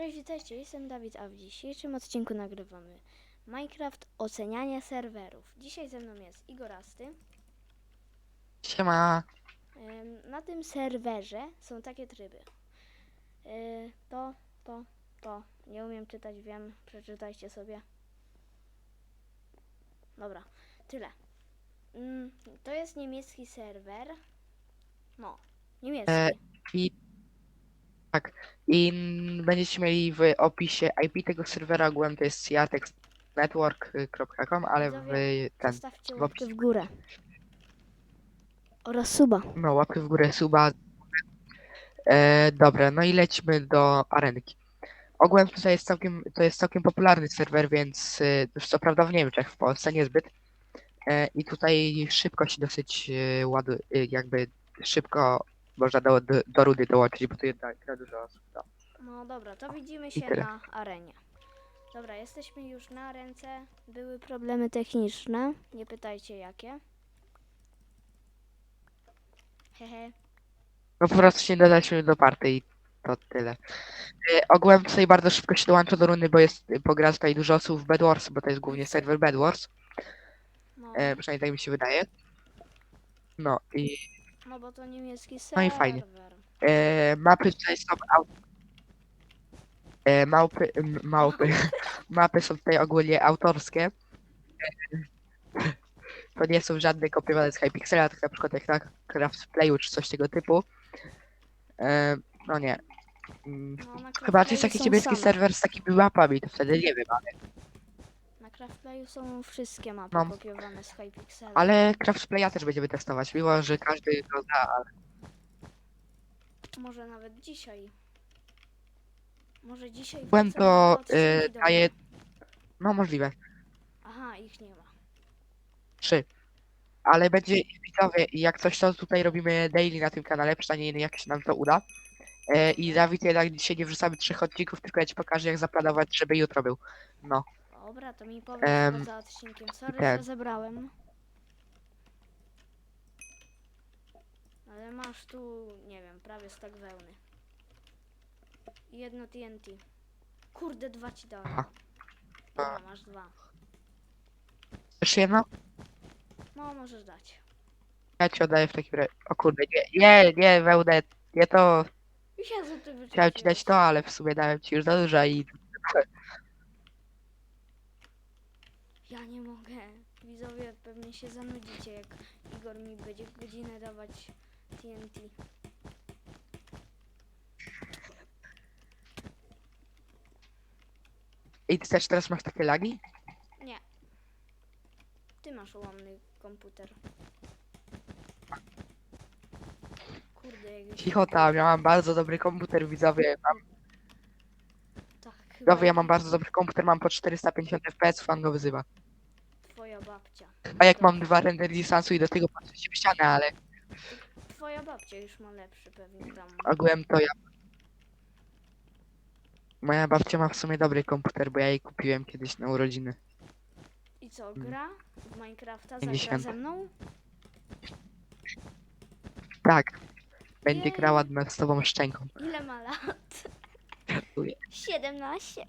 Cześć, witajcie, jestem Dawid, a w dzisiejszym odcinku nagrywamy Minecraft ocenianie serwerów. Dzisiaj ze mną jest Igorasty. Siema. Ym, Na tym serwerze są takie tryby. Yy, To, to, to. Nie umiem czytać, wiem, przeczytajcie sobie. Dobra, tyle. Ym, To jest niemiecki serwer. No, niemiecki. E, I tak. I będziecie mieli w opisie IP tego serwera ogółem to jest jatexnetwork.com, ale w ten. Zostawcie w łapkę opisie. w górę. Oraz suba. No, łapy w górę suba. E, dobra, no i lecimy do arenki. Ogółem tutaj jest całkiem, to jest całkiem popularny serwer, więc e, już co prawda w Niemczech, w Polsce niezbyt. E, I tutaj szybko się dosyć e, ładu, e, jakby szybko można do, do, do rudy dołączyć, bo tu jednak gra dużo osób. No. No dobra, to widzimy się tyle. na arenie. Dobra, jesteśmy już na ręce. Były problemy techniczne. Nie pytajcie jakie. Hehe. No po prostu się dodaliśmy do party i to tyle. E, ogółem tutaj bardzo szybko się dołącza do runy, bo jest, bo gra tutaj dużo osób w Bedwars, bo to jest głównie serwer Bedwars, No, e, przynajmniej tak mi się wydaje. No i no bo to niemiecki no serwer. i fajnie. e, mapy tutaj są au... e, małpy, m, małpy, mapy są tutaj ogólnie autorskie. E, to nie są żadne kopiowane z Hypixela, tak na przykład jak na Craft Playu czy coś tego typu. E, no nie. Mm, No, na Chyba to jest jakiś są same. serwer z takimi mapami, to wtedy nie wiem, ale, Craftplayu są wszystkie mapy No. kopiowane z Hypixela. ale Craft Playa też będziemy testować, mimo że każdy go zna, ale Może nawet dzisiaj. Może dzisiaj byłem wrzucę to y, do daje, no możliwe, Aha, ich nie ma. trzy. Ale będzie, widzowie, jak coś to tutaj robimy daily na tym kanale, przynajmniej jak się nam to uda. E, I Dawid, jednak dzisiaj nie wrzucamy trzech odcinków, tylko ja ci pokażę jak zaplanować, żeby jutro był. No, Dobra, to mi powiedz Em, poza odcinkiem. Sorry, ten. że zebrałem. Ale masz tu, nie wiem, prawie stak wełny. I jedno TNT. Kurde, dwa ci dałem. Aha. Dobra, masz dwa. jeszcze jedno? No, możesz dać. Ja ci oddaję w takim razie. O kurde, nie, nie, nie, wełnę, nie to, Jezu, ty chciałem ci dać to, ale w sumie dałem ci już za dużo i Ja nie mogę. Widzowie pewnie się zanudzicie, jak Igor mi będzie godzinę dawać TNT. I ty też teraz masz takie lagi? Nie. Ty masz ułomny komputer. Kurde, jak Cicho tam, ja mam bardzo dobry komputer, widzowie. Mam, Widzowie, ja mam bardzo dobry komputer, mam po 450 fps, fan go wyzywa. twoja babcia. A jak mam dwa render distansu i do tego patrzę się w ścianę, ale Twoja babcia już ma lepszy pewnie tam. ogółem to ja. Moja babcia ma w sumie dobry komputer, bo ja jej kupiłem kiedyś na urodziny. I co, gra w Minecrafta? Zagra 50. ze mną? Tak. Będzie Jej. grała nad z tobą szczęką. Ile ma lat? Żartuję. 17.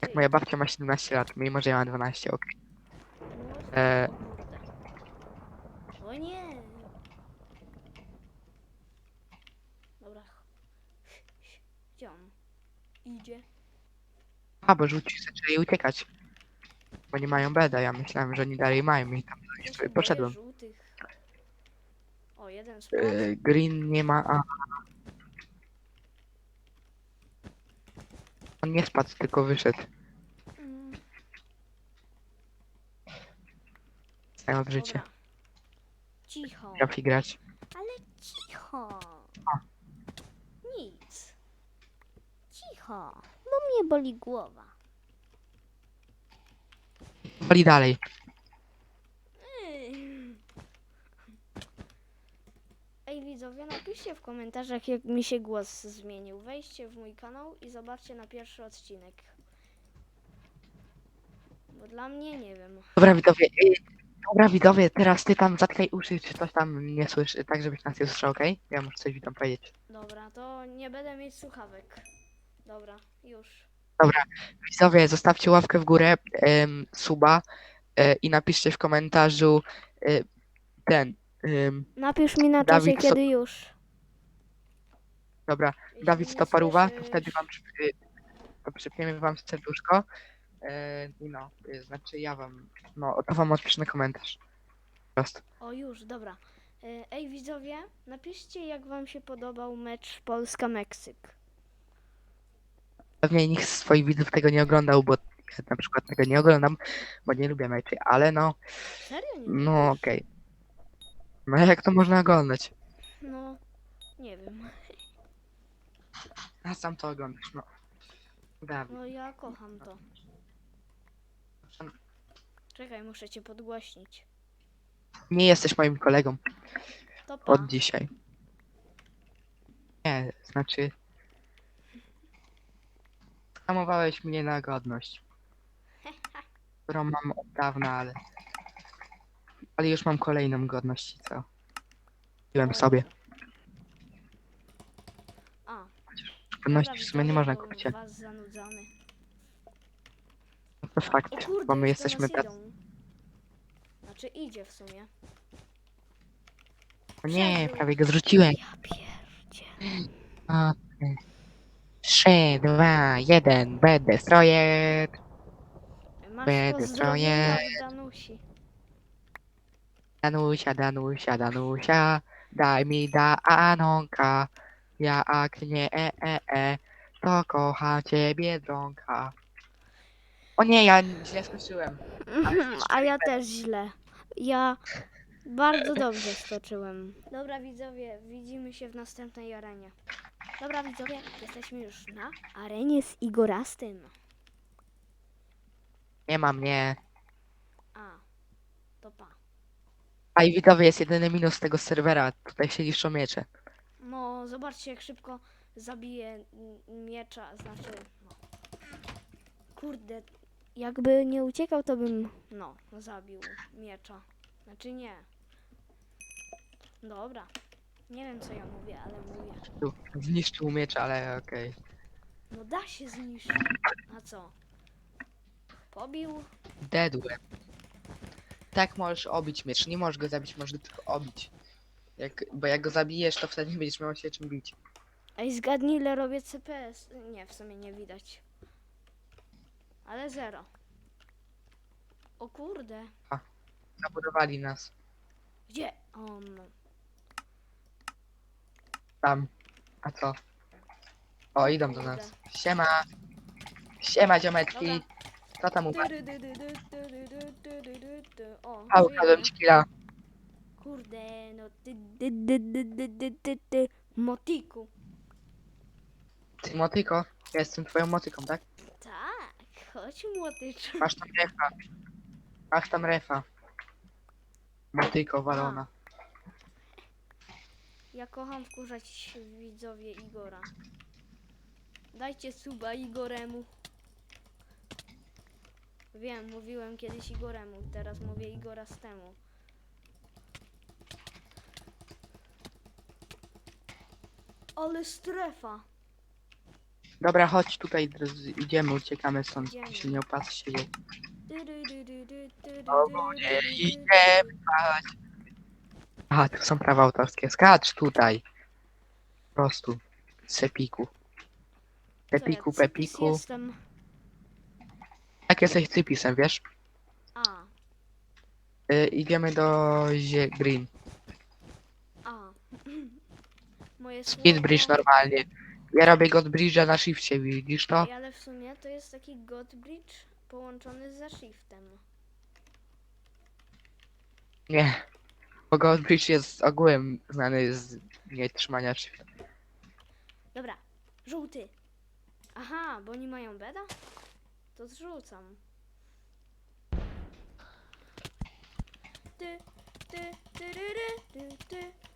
Tak, moja babcia ma 17 lat, mimo że ja mam 12, okej. E. kurde. O nie. Dobra. Gdzie on? Idzie. A, bo żółci zaczęli uciekać. Bo nie mają beda, ja myślałem, że oni dalej mają i tam Ja się sobie boję poszedłem. żółtych. O, jeden spadł. E, green nie ma, a... On nie spadł, tylko wyszedł. Mm, w życie. dobra. Cicho. Trafi grać. Ale cicho. Nic. Cicho. Bo mnie boli głowa. Poli dalej. Ej widzowie, napiszcie w komentarzach jak mi się głos zmienił. Wejdźcie w mój kanał i zobaczcie na pierwszy odcinek. Bo dla mnie nie wiem. Dobra widzowie, y, Dobra, widzowie, teraz ty tam zatkaj uszy, czy coś tam nie słyszy, tak żebyś nas nie słyszał, okej? Ja muszę coś witam powiedzieć. Dobra, to nie będę mieć słuchawek. Dobra, już. Widzowie, zostawcie łapkę w górę, em, suba e, i napiszcie w komentarzu e, ten, em, Napisz mi na Dawid, czasie, co- kiedy już. Dobra, Dawid Stoparuwa, to wtedy wam przy- to przypniemy wam serduszko. E, I no, y, znaczy ja wam, no to wam odpiszę na komentarz. Po prostu. O, już, dobra. E, Ej, widzowie, napiszcie, jak wam się podobał mecz Polska-Meksyk. Pewnie nikt z swoich widzów tego nie oglądał, bo ja na przykład tego nie oglądam, bo nie lubię meczy, ale no, Serio nie no okej. No jak to można oglądać? No, nie wiem. A sam to oglądasz, no. Dawid. No, ja kocham to. Czekaj, muszę cię podgłośnić. Nie jesteś moim kolegą To pa. od dzisiaj. Nie, znaczy... Hamowałeś mnie na godność. Którą mam od dawna, ale... Ale już mam kolejną godność i co? Kupiłem sobie. A, Dobra, w sumie nie można kupić. Was zanudzamy. To fakt, O kurde, bo my już jesteśmy nas tacy... idą. Znaczy idzie w sumie. O nie, prawie go zrzuciłem. Ja pierdzie. O, ty. Trzy, dwa, jeden, będę strojet. Masz Będę pozdrowienia stroje. od Danusi. Danusia, Danusia, Danusia, daj mi da Anonka. Jak nie e, e, e, to kocham cię Biedronka. O nie, ja źle skończyłem. A ja też źle. Ja bardzo dobrze stoczyłem. Dobra widzowie, widzimy się w następnej arenie. Dobra widzowie, jesteśmy już na arenie z Igorastym. Nie ma mnie. A, to pa. A i widzowie, jest jedyny minus tego serwera. Tutaj się niszczą miecze. No, zobaczcie jak szybko zabije miecza, znaczy, no. Kurde, jakby nie uciekał, to bym, no, zabił miecza. Znaczy nie. Dobra. Nie wiem co ja mówię, ale mówię. Zniszczył miecz, ale okej. No da się zniszczyć. A co? Pobił? Deadłem. Tak możesz obić miecz, nie możesz go zabić, możesz go tylko obić. Jak, bo jak go zabijesz, to wtedy nie będziesz miał się czym bić. Ej, zgadnij ile robię CPS. Nie, w sumie nie widać. Ale zero. O kurde. Zabudowali nas. Gdzie? O, no. Tam. A co? O, idą do nas. Siema. Siema, ziomeczki. Co tam u was? O, A, ci killa. Dy, dy, dy, dy, dy, dy, dy. Motiku. Ty, motyko. Ja jestem twoją motyką, tak? Tak, chodź młotycz. Masz tam refa. Masz tam refa. Motyko walona. Ja kocham wkurzać widzowie Igora. Dajcie suba Igoremu. Wiem, mówiłem kiedyś Igoremu, teraz mówię Igora z temu. Ale strefa! Dobra, chodź tutaj, idziemy, uciekamy stąd. Idziemy. Się nie opłaca siedzieć. Dy, dy, dy, dy, dy, dy, dy, O, dy, bo dy, nie dy, dy, idziemy spać. Aha, tu są prawa autorskie. Skacz tutaj. Po prostu. Sepiku. Pepiku, cypis pepiku. Jestem. Jak jesteś cypisem, wiesz? A, Y, idziemy do zie Green. a. Moje Speed bridge normalnie. Ja robię God Bridge'a na shifcie, widzisz to? Ej, ale w sumie to jest taki God Bridge połączony ze shiftem. Nie. Bo God Bridge jest ogółem znany z nie trzymania shifta. Dobra, żółty. Aha, bo oni mają beda? To zrzucam. Ty, ty, ty, ry, ry, ty, ty.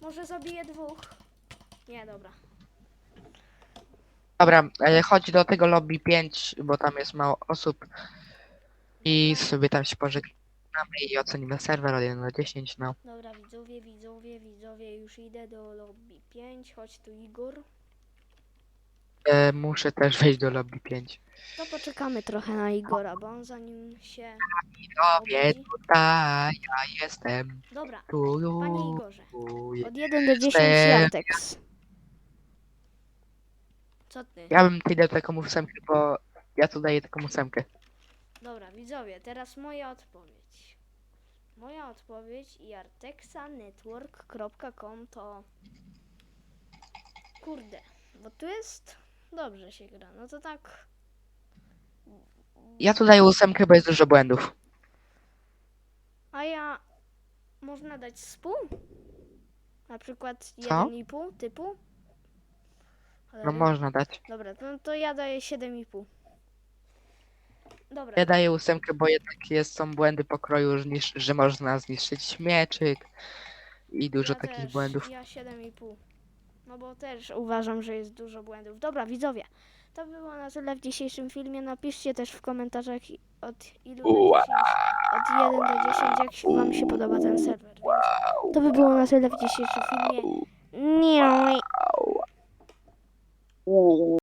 Może zabiję dwóch. Nie, dobra. Dobra, e, chodź do tego lobby 5, bo tam jest mało osób. I sobie tam się pożegnamy. i ocenimy serwer od 1 do 10, no. Dobra, widzowie, widzowie, widzowie, już idę do lobby 5. Chodź tu, Igor. E, muszę też wejść do lobby 5. To poczekamy trochę na Igora, bo on zanim się Robię obudzi... tutaj, ja jestem Dobra, tu, panie Igorze. tu. Od 1 do 10 Jestem. Jartex. Co ty? Ja bym tutaj dał taką ósemkę, bo ja tu daję taką ósemkę. Dobra, widzowie, teraz moja odpowiedź. Moja odpowiedź i artexanetwork.com to... Kurde, bo tu jest... Dobrze się gra, no to tak... Ja tu daję ósemkę, bo jest dużo błędów. A ja... Można dać z pół? Na przykład Co? 1,5 typu? Ale No można dać. Dobra, no to ja daję 7,5. Dobra, Ja daję ósemkę, bo jednak jest, są błędy pokroju, że, nisz- że można zniszczyć mieczyk i dużo ja takich też, błędów. Ja 7,5. No bo też uważam, że jest dużo błędów. Dobra, widzowie, to było na tyle w dzisiejszym filmie. Napiszcie też w komentarzach od ilu do 10, od 1 do 10, jak się, wam się podoba ten serwer. Więc to by było na tyle w dzisiejszym filmie. Nie.